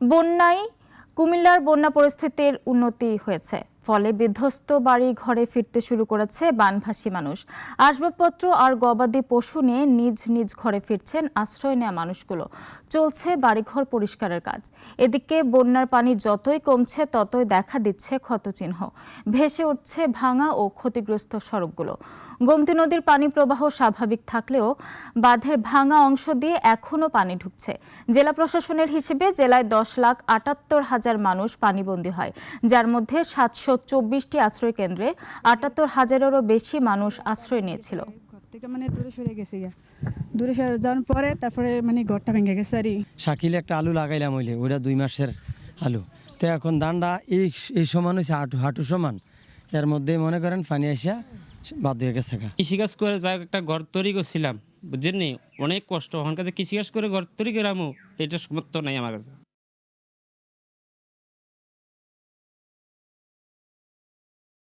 বন্যায় কুমিল্লার বন্যা পরিস্থিতির উন্নতি হয়েছে। ফলে বিধ্বস্ত বাড়ি ঘরে ফিরতে শুরু করেছে বানভাসী মানুষ। আসবাবপত্র আর গবাদি পশু নিয়ে নিজ নিজ ঘরে ফিরছেন আশ্রয় নেওয়া মানুষগুলো। চলছে বাড়িঘর পরিষ্কারের কাজ। এদিকে বন্যার পানি যতই কমছে, ততই দেখা দিচ্ছে ক্ষতচিহ্ন। ভেসে উঠছে ভাঙা ও ক্ষতিগ্রস্ত সড়কগুলো। গোমতী নদীর পানি প্রবাহ স্বাভাবিক থাকলেও বাঁধের ভাঙা অংশ দিয়ে এখনও পানি ঢুকছে। জেলা প্রশাসনের হিসেবে জেলায় দশ লাখ আটাত্তর হাজার মানুষ পানিবন্দী হয়, যার মধ্যে সাতশো চব্বিশটি আশ্রয় কেন্দ্রে আটাত্তর হাজারেরও বেশি মানুষ আশ্রয় নিয়েছিল। মানে দূরে সরে গেছে দূরে সরে যাওয়ার পরে তারপরে মানে ঘরটা ভেঙে গেছে আর শাকিলে একটা আলু লাগাইলাম হইলে ওইটা দুই মাসের আলু। তো এখন ধানটা এই এই সমান হয়েছে হাঁটু হাঁটু সমান। এর মধ্যে মনে করেন পানি আসিয়া বাদ হয়ে গেছে কৃষিকাজ করে যা একটা ঘর তৈরি করছিলাম বুঝছেন নি? অনেক কষ্ট ওখানকার কৃষিকাজ করে ঘর তৈরি করামো এটা সমর্থ নাই আমার কাছে।